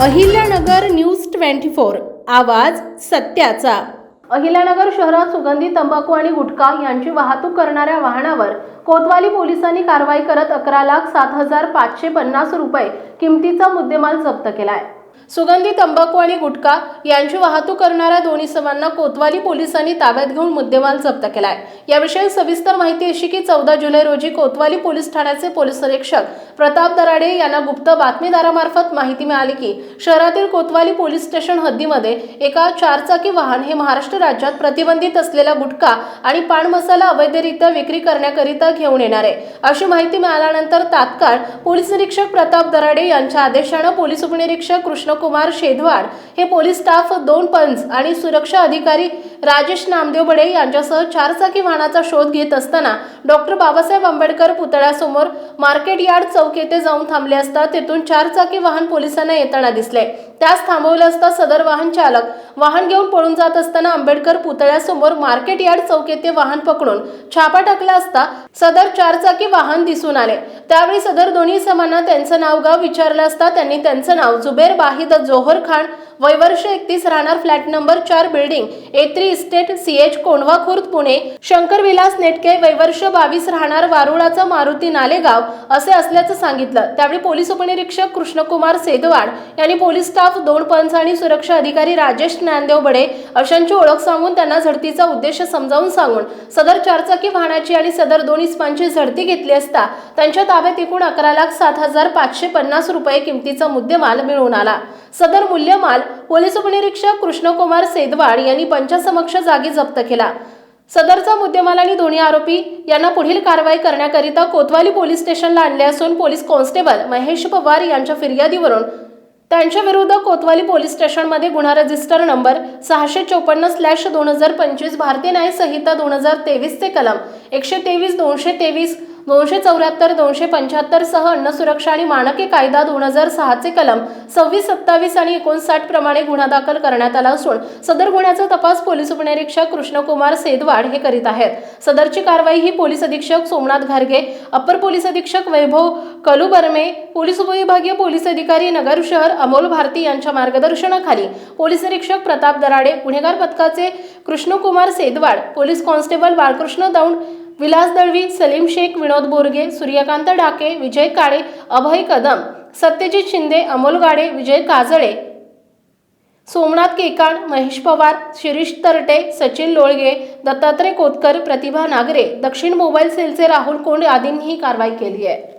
Ahilyanagar news twenty four आवाज सत्याचा. अहिल्यानगर शहरात सुगंधी तंबाखू आणि गुटखा यांची वाहतूक करणाऱ्या वाहनावर कोतवाली पोलिसांनी कारवाई करत अकरा लाख सात हजार पाचशे पन्नास रुपये किमतीचा मुद्देमाल जप्त केला आहे सुगंधी तंबाखू आणि गुटखा यांची वाहतूक करणाऱ्या दोन्ही इसमांना कोतवाली पोलिसांनी ताब्यात घेऊन मुद्देमाल जप्त केलाय. याविषयी सविस्तर माहिती अशी की चौदा जुलै रोजी कोतवाली पोलीस ठाण्याचे पोलीस निरीक्षक प्रताप दराडे यांना गुप्त बातमीदारामार्फत माहिती मिळाली की शहरातील कोतवाली पोलीस स्टेशन हद्दीमध्ये एका चारचाकी वाहन हे महाराष्ट्र राज्यात प्रतिबंधित असलेला गुटखा आणि पान मसाला अवैधरित्या विक्री करण्याकरिता घेऊन येणार आहे. अशी माहिती मिळाल्यानंतर तात्काळ पोलीस निरीक्षक प्रताप दराडे यांच्या आदेशानं पोलीस उपनिरीक्षक कृष्ण कृष्णकुमार शेदवाड हे पोलीस स्टाफ दोन पंच आणि सुरक्षा अधिकारी राजेश नामदेव बडे यांच्यासह चारचाकी वाहनाचा शोध घेत असताना डॉक्टर बाबासाहेब आंबेडकर पुतळ्यासमोर मार्केट यार्ड चौक येथे जाऊन थांबले असता तेथून चारचाकी वाहन पोलिसांना येताना दिसले. त्यास थांबवलं असता सदर वाहन चालक वाहन घेऊन पळून जात असताना आंबेडकर पुतळ्यासमोर मार्केट यार्ड चौक येथे वाहन पकडून छापा टाकला असता सदर चारचाकी वाहन दिसून आले. त्यावेळी सदर दोन्ही समांना त्यांचं नाव गाव विचारलं असता त्यांनी त्यांचं नाव जुबेर बाहिद जोहर खान वैवर्ष एकतीस राहणार फ्लॅट नंबर चार building A three estate C H Kondhwa Khurd Pune. Shankar Vilas Netke वैवर्ष बावीस राहणार वारुळाचा मारुती नालेगाव असे असल्याचं सांगितलं. त्यावेळी पोलीस उपनिरीक्षक कृष्णकुमार सेदवाड यांनी पोलीस स्टाफ दोन पंच आणि सुरक्षा अधिकारी राजेश ज्ञानदेव बडे अशांची ओळख सांगून त्यांना झडतीचा उद्देश समजावून सांगून सदर चारचाकी वाहनाची आणि सदर दोन इस्मांची झडती घेतली असता त्यांच्या ताब्यात एकूण अकरा लाख सात हजार पाचशे पन्नास रुपये किमतीचा मुद्देमाल मिळून आला. सदर मूल्यमाल पोलीस उपनिरीक्षक कृष्णकुमार सेदवाड यांनी पंचासमक्ष जागी जप्त केला. सदरचा मुद्देमाल आणि दोन्ही आरोपी यांना पुढील कारवाई करण्याकरिता कोतवाली पोलीस स्टेशनला आणले असून पोलीस कॉन्स्टेबल महेश पवार यांच्या फिर्यादीवरून त्यांच्या विरुद्ध कोतवाली पोलीस स्टेशनमध्ये गुन्हा रजिस्टर नंबर सहाशे चौपन्न स्लॅश दोन हजार पंचवीस भारतीय न्याय संहिता दोन हजार तेवीसचे कलम एकशे तेवीस दोनशे तेवीस दोनशे चौऱ्याहत्तर दोनशे पंच्याहत्तर सह अन्न सुरक्षा आणि मानके कायदा दोन हजार सहाचे कलम सव्वीस सत्तावीस आणि एकोणसाठ प्रमाणे गुन्हा दाखल करण्यात आला असून सदर गुन्ह्याचा तपास पोलीस उपनिरीक्षक कृष्णकुमार सेदवाड हे करीत आहेत. सदरची कारवाई ही पोलीस अधीक्षक सोमनाथ घारगे अपर पोलीस अधीक्षक वैभव कलुबर्मे पोलीस उपविभागीय पोलीस अधिकारी नगर शहर अमोल भारती यांच्या मार्गदर्शनाखाली पोलीस निरीक्षक प्रताप दराडे गुन्हेगार पथकाचे कृष्णकुमार सेदवाड पोलीस कॉन्स्टेबल बाळकृष्ण दौंड विलास दळवी सलीम शेख विनोद बोरगे सूर्यकांत डाके विजय काळे अभय कदम सत्यजित शिंदे अमोल गाडे विजय काजळे सोमनाथ केकाण महेश पवार शिरीष तरटे सचिन लोळगे दत्तात्रय कोतकर प्रतिभा नागरे दक्षिण मोबाईल सेलचे राहुल कोंड आदींनी ही कारवाई केली आहे.